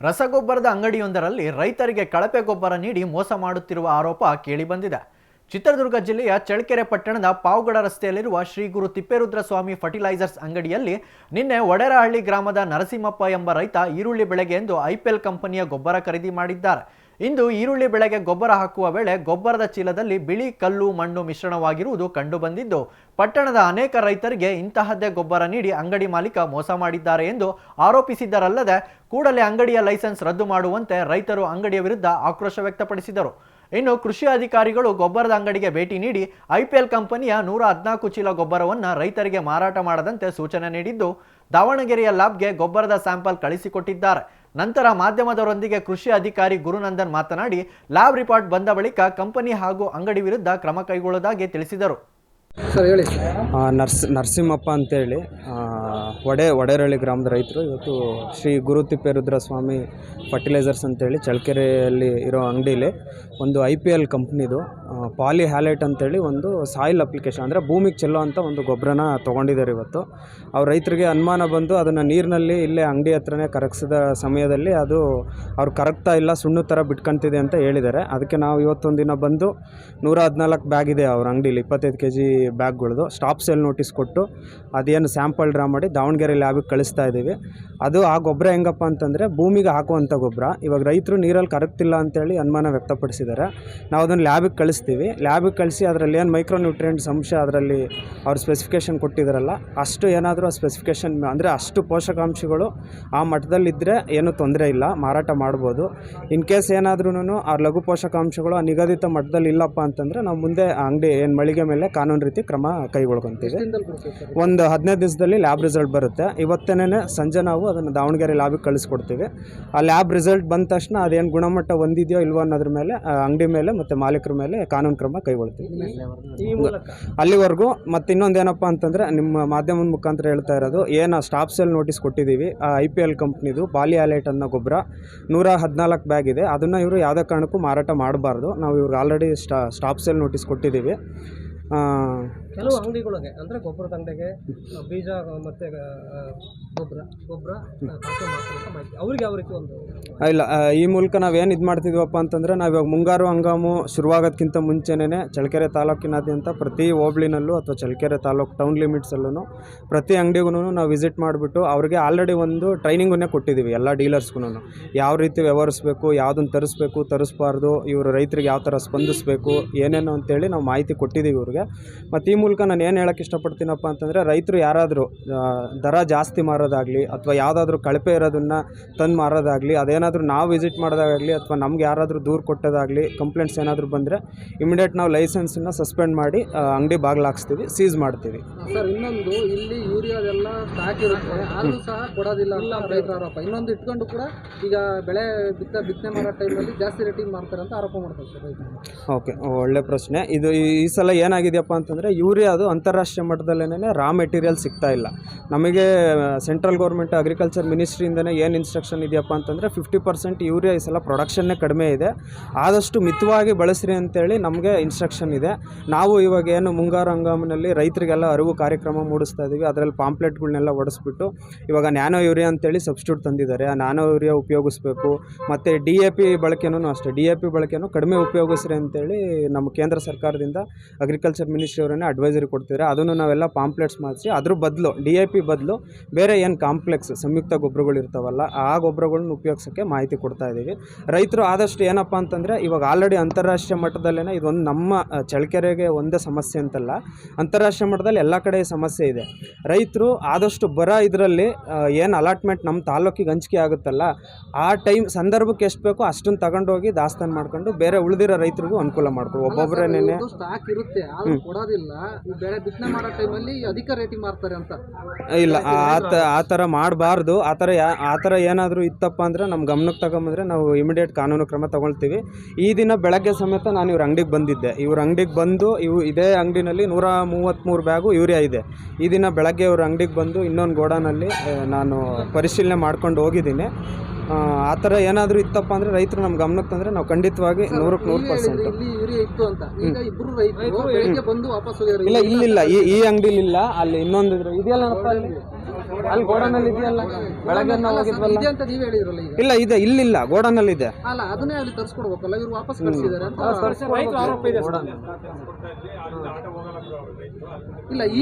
ರಸಗೊಬ್ಬರದ ಅಂಗಡಿಯೊಂದರಲ್ಲಿ ರೈತರಿಗೆ ಕಳಪೆ ಗೊಬ್ಬರ ನೀಡಿ ಮೋಸ ಮಾಡುತ್ತಿರುವ ಆರೋಪ ಕೇಳಿಬಂದಿದೆ. ಚಿತ್ರದುರ್ಗ ಜಿಲ್ಲೆಯ ಚಳ್ಳಕೆರೆ ಪಟ್ಟಣದ ಪಾವುಗಡ ರಸ್ತೆಯಲ್ಲಿರುವ ಶ್ರೀ ಗುರು ತಿಪ್ಪೇರುದ್ರ ಸ್ವಾಮಿ ಫರ್ಟಿಲೈಸರ್ಸ್ ಅಂಗಡಿಯಲ್ಲಿ ನಿನ್ನೆ ಒಡೆರಹಳ್ಳಿ ಗ್ರಾಮದ ನರಸಿಂಹಪ್ಪ ಎಂಬ ರೈತ ಈರುಳ್ಳಿ ಬೆಳೆಗೆ ಎಂದು ಐಪಿಎಲ್ ಕಂಪನಿಯ ಗೊಬ್ಬರ ಖರೀದಿ ಮಾಡಿದ್ದಾರೆ. ಇಂದು ಈರುಳ್ಳಿ ಬೆಳೆಗೆ ಗೊಬ್ಬರ ಹಾಕುವ ವೇಳೆ ಗೊಬ್ಬರದ ಚೀಲದಲ್ಲಿ ಬಿಳಿ ಕಲ್ಲು ಮಣ್ಣು ಮಿಶ್ರಣವಾಗಿರುವುದು ಕಂಡುಬಂದಿದ್ದು, ಪಟ್ಟಣದ ಅನೇಕ ರೈತರಿಗೆ ಇಂತಹದ್ದೇ ಗೊಬ್ಬರ ನೀಡಿ ಅಂಗಡಿ ಮಾಲೀಕ ಮೋಸ ಮಾಡಿದ್ದಾರೆ ಎಂದು ಆರೋಪಿಸಿದ್ದರಲ್ಲದೆ, ಕೂಡಲೇ ಅಂಗಡಿಯ ಲೈಸೆನ್ಸ್ ರದ್ದು ಮಾಡುವಂತೆ ರೈತರು ಅಂಗಡಿಯ ವಿರುದ್ಧ ಆಕ್ರೋಶ ವ್ಯಕ್ತಪಡಿಸಿದರು. ಇನ್ನು ಕೃಷಿ ಅಧಿಕಾರಿಗಳು ಗೊಬ್ಬರದ ಅಂಗಡಿಗೆ ಭೇಟಿ ನೀಡಿ ಐಪಿಎಲ್ ಕಂಪನಿಯ ನೂರ ಹದಿನಾಲ್ಕು ಚೀಲ ಗೊಬ್ಬರವನ್ನು ರೈತರಿಗೆ ಮಾರಾಟ ಮಾಡದಂತೆ ಸೂಚನೆ ನೀಡಿದ್ದು, ದಾವಣಗೆರೆಯ ಲ್ಯಾಬ್ಗೆ ಗೊಬ್ಬರದ ಸ್ಯಾಂಪಲ್ ಕಳಿಸಿಕೊಟ್ಟಿದ್ದಾರೆ. ನಂತರ ಮಾಧ್ಯಮದವರೊಂದಿಗೆ ಕೃಷಿ ಅಧಿಕಾರಿ ಗುರುನಂದನ್ ಮಾತನಾಡಿ ಲ್ಯಾಬ್ ರಿಪೋರ್ಟ್ ಬಂದ ಬಳಿಕ ಕಂಪನಿ ಹಾಗೂ ಅಂಗಡಿ ವಿರುದ್ಧ ಕ್ರಮ ಕೈಗೊಳ್ಳುವುದಾಗಿ ತಿಳಿಸಿದರು. ಸರ್ ಹೇಳಿ. ನರ್ಸ್ ನರಸಿಂಹಪ್ಪ ಅಂತೇಳಿ ಒಡೆ ಒಡೆರಳ್ಳಿ ಗ್ರಾಮದ ರೈತರು ಇವತ್ತು ಶ್ರೀ ಗುರು ತಿಪ್ಪೇರುದ್ರ ಸ್ವಾಮಿ ಫರ್ಟಿಲೈಸರ್ಸ್ ಅಂತೇಳಿ ಚಳ್ಳಕೆರೆಯಲ್ಲಿ ಇರೋ ಅಂಗಡೀಲಿ ಒಂದು ಐ ಪಿ ಎಲ್ ಕಂಪ್ನಿದು ಪಾಲಿ ಹ್ಯಾಲೈಟ್ ಅಂತೇಳಿ ಒಂದು ಸಾಯಿಲ್ ಅಪ್ಲಿಕೇಶನ್, ಅಂದರೆ ಭೂಮಿಗೆ ಚೆಲ್ಲೋ ಅಂತ ಒಂದು ಗೊಬ್ಬರನ ತೊಗೊಂಡಿದ್ದಾರೆ ಇವತ್ತು. ಅವ್ರು ರೈತರಿಗೆ ಅನುಮಾನ ಬಂದು ಅದನ್ನು ನೀರಿನಲ್ಲಿ ಇಲ್ಲೇ ಅಂಗಡಿ ಹತ್ರನೇ ಕರಗಿಸಿದ ಸಮಯದಲ್ಲಿ ಅದು ಅವ್ರು ಕರಗ್ತಾ ಇಲ್ಲ, ಸುಣ್ಣು ಥರ ಬಿಟ್ಕೊಂತಿದೆ ಅಂತ ಹೇಳಿದ್ದಾರೆ. ಅದಕ್ಕೆ ನಾವು ಇವತ್ತೊಂದು ದಿನ ಬಂದು ನೂರ ಹದಿನಾಲ್ಕು ಬ್ಯಾಗ್ ಇದೆ ಅವ್ರ ಅಂಗಡೀಲಿ, ಇಪ್ಪತ್ತೈದು ಕೆ ಜಿ ಬ್ಯಾಗ್ಗಳದು. ಸ್ಟಾಪ್ ಸೇಲ್ ನೋಟಿಸ್ ಕೊಟ್ಟು ಅದೇನು ಸ್ಯಾಂಪಲ್ ಡ್ರಾ ಮಾಡಿ ದಾವಣಗೆರೆ ಲ್ಯಾಬಿಗೆ ಕಳಿಸ್ತಾ ಇದ್ದೀವಿ ಅದು ಆ ಗೊಬ್ಬರ ಹೆಂಗಪ್ಪ ಅಂತಂದರೆ ಭೂಮಿಗೆ ಹಾಕುವಂಥ ಗೊಬ್ಬರ ಇವಾಗ ರೈತರು ನೀರಲ್ಲಿ ಕರಗ್ತಿಲ್ಲ ಅಂತೇಳಿ ಅನುಮಾನ ವ್ಯಕ್ತಪಡಿಸಿದ್ದಾರೆ. ನಾವು ಅದನ್ನು ಲ್ಯಾಬಿಗೆ ಕಳಿಸ್ತೀವಿ ಲ್ಯಾಬಿಗೆ ಕಳಿಸಿ ಅದರಲ್ಲಿ ಏನು ಮೈಕ್ರೋ ನ್ಯೂಟ್ರಿಯೆಂಟ್ಸ್ ಅಂಶ ಅದರಲ್ಲಿ ಅವ್ರು ಸ್ಪೆಸಿಫಿಕೇಷನ್ ಕೊಟ್ಟಿದ್ದಾರಲ್ಲ ಅಷ್ಟು ಏನಾದರೂ ಆ ಸ್ಪೆಸಿಫಿಕೇಷನ್ ಅಂದರೆ ಅಷ್ಟು ಪೋಷಕಾಂಶಗಳು ಆ ಮಟ್ಟದಲ್ಲಿದ್ದರೆ ಏನೂ ತೊಂದರೆ ಇಲ್ಲ ಮಾರಾಟ ಮಾಡ್ಬೋದು. ಇನ್ ಕೇಸ್ ಏನಾದ್ರೂ ಆ ಲಘು ಪೋಷಕಾಂಶಗಳು ಆ ನಿಗದಿತ ಮಟ್ಟದಲ್ಲಿ ಇಲ್ಲಪ್ಪ ಅಂತಂದರೆ ನಾವು ಮುಂದೆ ಅಂಗಡಿ ಏನು ಮಳಿಗೆ ಮೇಲೆ ಕಾನೂನು ರೀತಿ ಕ್ರಮ ಕೈಗೊಳ್ಕೊತೀವಿ. ಒಂದು ಹದಿನೈದು ದಿವಸದಲ್ಲಿ ಲ್ಯಾಬ್ ರಿಸಲ್ಟ್ ಬರುತ್ತೆ. ಇವತ್ತೇನೆ ಸಂಜೆ ನಾವು ಅದನ್ನು ದಾವಣಗೆರೆ ಲ್ಯಾಬಿಗೆ ಕಳಿಸ್ಕೊಡ್ತೀವಿ. ಆ ಲ್ಯಾಬ್ ರಿಸಲ್ಟ್ ಬಂದ ತಕ್ಷಣ ಅದೇನು ಗುಣಮಟ್ಟ ಹೊಂದಿದೆಯೋ ಇಲ್ವೋ ಅನ್ನೋದ್ರ ಮೇಲೆ ಆ ಅಂಗಡಿ ಮೇಲೆ ಮತ್ತು ಮಾಲೀಕರ ಮೇಲೆ ಕಾನೂನು ಕ್ರಮ ಕೈಗೊಳ್ತೀವಿ. ಅಲ್ಲಿವರೆಗೂ ಮತ್ತು ಇನ್ನೊಂದು ಏನಪ್ಪ ಅಂತಂದರೆ ನಿಮ್ಮ ಮಾಧ್ಯಮದ ಮುಖಾಂತರ ಹೇಳ್ತಾ ಇರೋದು ಏನು ಸ್ಟಾಪ್ ಸೇಲ್ ನೋಟಿಸ್ ಕೊಟ್ಟಿದ್ದೀವಿ ಆ ಐ ಪಿ ಎಲ್ ಕಂಪ್ನಿದು ಬಾಲಿ ಅನ್ನೋ ಗೊಬ್ಬರ ನೂರ ಹದಿನಾಲ್ಕು ಬ್ಯಾಗ್ ಇದೆ. ಅದನ್ನು ಇವರು ಯಾವುದೇ ಕಾರಣಕ್ಕೂ ಮಾರಾಟ ಮಾಡಬಾರ್ದು. ನಾವು ಇವ್ರಿಗೆ ಆಲ್ರೆಡಿ ಸ್ಟಾ ಸ್ಟಾಪ್ ಸೇಲ್ ನೋಟಿಸ್ ಕೊಟ್ಟಿದ್ದೀವಿ. ಕೆಲವು ಅಂಗಡಿಗಳಿಗೆ ಅಂದರೆ ಗೊಬ್ಬರದ ಅಂಗಡಿಗೆ ಬೀಜ ಮತ್ತು ಗೊಬ್ಬರ ಗೊಬ್ಬರ ಅವ್ರಿಗೆ ಮಾಹಿತಿ. ಅವ್ರಿಗೆ ಯಾವ ರೀತಿ ಒಂದು ಇಲ್ಲ ಈ ಮೂಲಕ ನಾವೇನು ಇದು ಮಾಡ್ತಿದ್ವಪ್ಪ ಅಂತಂದರೆ ನಾವು ಇವಾಗ ಮುಂಗಾರು ಹಂಗಾಮು ಶುರುವಾಗೋದಕ್ಕಿಂತ ಮುಂಚೆನೇ ಚಳ್ಳಕೆರೆ ತಾಲೂಕಿನಾದ್ಯಂತ ಪ್ರತಿ ಹೋಬ್ಳಿನಲ್ಲೂ ಅಥವಾ ಚಳ್ಳಕೆರೆ ತಾಲೂಕು ಟೌನ್ ಲಿಮಿಟ್ಸಲ್ಲೂ ಪ್ರತಿ ಅಂಗಡಿಗೂ ನಾವು ವಿಸಿಟ್ ಮಾಡಿಬಿಟ್ಟು ಅವ್ರಿಗೆ ಆಲ್ರೆಡಿ ಒಂದು ಟ್ರೈನಿಂಗನ್ನೇ ಕೊಟ್ಟಿದ್ದೀವಿ ಎಲ್ಲ ಡೀಲರ್ಸ್ಗೂ ಯಾವ ರೀತಿ ವ್ಯವಹರಿಸ್ಬೇಕು ಯಾವುದನ್ನು ತರಿಸ್ಬೇಕು ತರಿಸ್ಬಾರ್ದು ಇವರು ರೈತರಿಗೆ ಯಾವ ಥರ ಸ್ಪಂದಿಸಬೇಕು ಏನೇನು ಅಂತೇಳಿ ನಾವು ಮಾಹಿತಿ ಕೊಟ್ಟಿದ್ದೀವಿ ಇವ್ರಿಗೆ. ಮತ್ತು ಈ ಮೂಲಕ ನಾನು ಏನು ಹೇಳೋಕ್ಕೆ ಇಷ್ಟಪಡ್ತೀನಪ್ಪ ಅಂತಂದರೆ ರೈತರು ಯಾರಾದರೂ ದರ ಜಾಸ್ತಿ ಮಾರೋದಾಗಲಿ ಅಥವಾ ಯಾವುದಾದ್ರೂ ಕಳಪೆ ಇರೋದನ್ನು ತಂದು ಮಾರೋದಾಗಲಿ ಅದೇನಾದರೂ ನಾವು ವಿಸಿಟ್ ಮಾಡೋದಾಗಲಿ ಅಥವಾ ನಮ್ಗೆ ಯಾರಾದರೂ ದೂರು ಕೊಟ್ಟೋದಾಗಲಿ ಕಂಪ್ಲೇಂಟ್ಸ್ ಏನಾದರೂ ಬಂದರೆ ಇಮಿಡಿಯೇಟ್ ನಾವು ಲೈಸೆನ್ಸನ್ನು ಸಸ್ಪೆಂಡ್ ಮಾಡಿ ಅಂಗಡಿ ಬಾಗಿಲು ಹಾಕ್ಸ್ತೀವಿ ಸೀಸ್ ಮಾಡ್ತೀವಿ. ಸರ್ ಇನ್ನೊಂದು ಇಲ್ಲಿ ಯೂರಿಯಾದೆಲ್ಲ ಸ್ಟಾಕ್ ಇರುತ್ತೆ ಆದರೂ ಸಹ ಕೊಡೋದಿಲ್ಲ ರೈತರ ಆರೋಪ. ಇನ್ನೊಂದು ಇಟ್ಕೊಂಡು ಕೂಡ ಈಗ ಬೆಳೆ ಬಿತ್ತ ಬಿತ್ತನೆ ಮಾಡೋ ಟೈಮಲ್ಲಿ ಜಾಸ್ತಿ ರೇಟಿಂಗ್ ಮಾಡ್ತಾರೆ ಅಂತ ಆರೋಪ ಮಾಡ್ತಾರೆ ಸರ್ ಓಕೆ ಒಳ್ಳೆ ಪ್ರಶ್ನೆ. ಇದು ಈ ಸಲ ಏನಾಗಿದೆಯಪ್ಪ ಅಂತಂದರೆ ಯೂರಿಯಾ ಅದು ಅಂತಾರಾಷ್ಟ್ರೀಯ ಮಟ್ಟದಲ್ಲೇನೆ ರಾ ಮೆಟೀರಿಯಲ್ ಸಿಗ್ತಾ ಇಲ್ಲ. ನಮಗೆ ಸೆಂಟ್ರಲ್ ಗೌರ್ಮೆಂಟ್ ಅಗ್ರಿಕಲ್ಚರ್ ಮಿನಿಸ್ಟ್ರಿಯಿಂದನೇ ಏನು ಇನ್ಸ್ಟ್ರಕ್ಷನ್ ಇದೆಯಪ್ಪ ಅಂತಂದರೆ ಫಿಫ್ಟಿ ಪರ್ಸೆಂಟ್ ಯೂರಿಯಾ ಈ ಸಲ ಪ್ರೊಡಕ್ಷನ್ನೇ ಕಡಿಮೆ ಇದೆ. ಆದಷ್ಟು ಮಿತವಾಗಿ ಬಳಸ್ರಿ ಅಂತೇಳಿ ನಮಗೆ ಇನ್ಸ್ಟ್ರಕ್ಷನ್ ಇದೆ. ನಾವು ಇವಾಗ ಏನು ಮುಂಗಾರು ಹಂಗಾಮಿನಲ್ಲಿ ರೈತರಿಗೆಲ್ಲ ಅರಿವು ಕಾರ್ಯಕ್ರಮ ಮೂಡಿಸ್ತಾ ಇದ್ದೀವಿ ಅದರಲ್ಲಿ ಪಾಂಪ್ಲೆಟ್ಗಳನ್ನೆಲ್ಲ ಹೊಡೆಸ್ಬಿಟ್ಟು ಇವಾಗ ನ್ಯಾನೋ ಯೂರಿಯಾ ಅಂತೇಳಿ ಸಬ್ಸ್ಟ್ಯೂಟ್ ತಂದಿದ್ದಾರೆ. ಆ ನ್ಯಾನೋ ಯೂರಿಯಾ ಉಪಯೋಗಿಸ್ಬೇಕು. ಮತ್ತು ಡಿ ಎ ಪಿ ಬಳಕೆನೂ ಅಷ್ಟೇ. ಡಿ ಎ ಪಿ ಬಳಕೆನೂ ಕಡಿಮೆ ಉಪಯೋಗಿಸ್ರಿ ಅಂತೇಳಿ ನಮ್ಮ ಕೇಂದ್ರ ಸರ್ಕಾರದಿಂದ ಅಗ್ರಿಕಲ್ಚರ್ ಮಿನಿಸ್ಟ್ರಿ ಅವರನ್ನೇ ಅಡ್ವೈಸರಿ ಕೊಡ್ತಿದ್ರೆ ಅದನ್ನು ನಾವೆಲ್ಲ ಪಾಂಪ್ಲೆಟ್ಸ್ ಮಾಡಿಸಿ ಅದ್ರ ಬದಲು ಡಿ ಐ ಪಿ ಬದಲು ಬೇರೆ ಏನು ಕಾಂಪ್ಲೆಕ್ಸ್ ಸಂಯುಕ್ತ ಗೊಬ್ಬರಗಳು ಇರ್ತಾವಲ್ಲ ಆ ಗೊಬ್ಬರಗಳನ್ನ ಉಪಯೋಗಿಸೋಕ್ಕೆ ಮಾಹಿತಿ ಕೊಡ್ತಾ ಇದ್ದೀವಿ. ರೈತರು ಆದಷ್ಟು ಏನಪ್ಪ ಅಂತಂದರೆ ಇವಾಗ ಆಲ್ರೆಡಿ ಅಂತಾರಾಷ್ಟ್ರೀಯ ಮಟ್ಟದಲ್ಲೇ ಇದೊಂದು ನಮ್ಮ ಚಳಕೆರೆಗೆ ಚಳ್ಳಕೆರೆಗೆ ಒಂದೇ ಸಮಸ್ಯೆ ಅಂತಲ್ಲ ಅಂತಾರಾಷ್ಟ್ರೀಯ ಮಟ್ಟದಲ್ಲಿ ಎಲ್ಲ ಕಡೆ ಸಮಸ್ಯೆ ಇದೆ. ರೈತರು ಆದಷ್ಟು ಬರ ಇದರಲ್ಲಿ ಏನು ಅಲಾಟ್ಮೆಂಟ್ ನಮ್ಮ ತಾಲೂಕಿಗೆ ಹಂಚಿಕೆ ಆಗುತ್ತಲ್ಲ ಆ ಟೈಮ್ ಸಂದರ್ಭಕ್ಕೆ ಎಷ್ಟು ಬೇಕೋ ಅಷ್ಟನ್ನು ತಗೊಂಡೋಗಿ ದಾಸ್ತಾನು ಮಾಡ್ಕೊಂಡು ಬೇರೆ ಉಳಿದಿರೋ ರೈತರಿಗೂ ಅನುಕೂಲ ಮಾಡ್ಕೊ ಒಬ್ಬೊಬ್ಬರೇನೆ ಸ್ಟಾಕ್ ಇರುತ್ತೆ ಕೊಡೋದಿಲ್ಲ. ಬೆಳೆ ಬಿತ್ತನೆ ಮಾಡೋ ಟೈಮಲ್ಲಿ ಅಧಿಕ ರೇಟಿಂಗ್ ಮಾಡ್ತಾರೆ ಅಂತ. ಇಲ್ಲ, ಆ ತ- ಆ ಥರ ಮಾಡಬಾರ್ದು. ಆ ಥರ ಆ ಥರ ಏನಾದರೂ ಇತ್ತಪ್ಪ ಅಂದರೆ ನಮ್ಮ ಗಮನಕ್ಕೆ ತಗೊಂಬಂದ್ರೆ ನಾವು ಇಮಿಡಿಯೇಟ್ ಕಾನೂನು ಕ್ರಮ ತಗೊಳ್ತೀವಿ. ಈ ದಿನ ಬೆಳಗ್ಗೆ ಸಮೇತ ನಾನು ಇವ್ರ ಅಂಗಡಿಗೆ ಬಂದಿದ್ದೆ. ಇವ್ರ ಅಂಗಡಿಗೆ ಬಂದು ಇವು ಇದೇ ಅಂಗಡಿನಲ್ಲಿ ನೂರ ಮೂವತ್ತ್ಮೂರು ಬ್ಯಾಗು ಯೂರಿಯಾ ಇದೆ. ಈ ದಿನ ಬೆಳಗ್ಗೆ ಇವ್ರ ಅಂಗಡಿಗೆ ಬಂದು ಇನ್ನೊಂದು ಗೋಡಾನಲ್ಲಿ ನಾನು ಪರಿಶೀಲನೆ ಮಾಡ್ಕೊಂಡು ಹೋಗಿದ್ದೀನಿ. ಆ, ಥರ ಏನಾದರೂ ಇತ್ತಪ್ಪ ಅಂದ್ರೆ ರೈತರು ನಮ್ಮ ಗಮನಕ್ಕೆ ತಂದರೆ ನಾವು ಖಂಡಿತವಾಗಿ ನೂರಕ್ಕೆ ನೂರು ಇಲ್ಲಿ ಪರ್ಸೆಂಟ್ ಹೇಳಿದ್ರಿ, ಇತ್ತು ಅಂತ. ಈಗ ಇಬ್ರು ರೈತರು ಬಂದು ವಾಪಸ್ ಹೋಗಿದ್ರು. ಇಲ್ಲ ಇಲ್ಲಿಲ್ಲ. ಈ ಈ ಅಂಗಡಿಲಿ ಇಲ್ಲ. ಅಲ್ಲಿ ಇನ್ನೊಂದು ಇದೆಯಲ್ಲ ಅಲ್ಲಿ? ಅಲ್ಲಿ ಗೋಡನಲ್ಲಿ ಇದೆಯಲ್ಲ? ಬೆಳಗ್ಗೆ ನಾವು ಹೋಗಿದ್ವಲ್ಲ? ಇದೆ ಅಂತ ನೀವ್ ಹೇಳಿದ್ರಲ್ಲ ಈಗ. ಇಲ್ಲ ಇದೆ. ಇಲ್ಲಿಲ್ಲ. ಗೋಡನಲ್ಲಿ ಇದೆ. ಅಲ್ಲ ಅದನ್ನೇ ಅಲ್ಲಿ ತರಿಸ್ಕೊಡ್ಬೇಕಲ್ಲ. ಇವ್ರು ವಾಪಸ್ ಕಳ್ಸಿದಾರೆ ಅಂತ ಇಲ್ಲ ಈ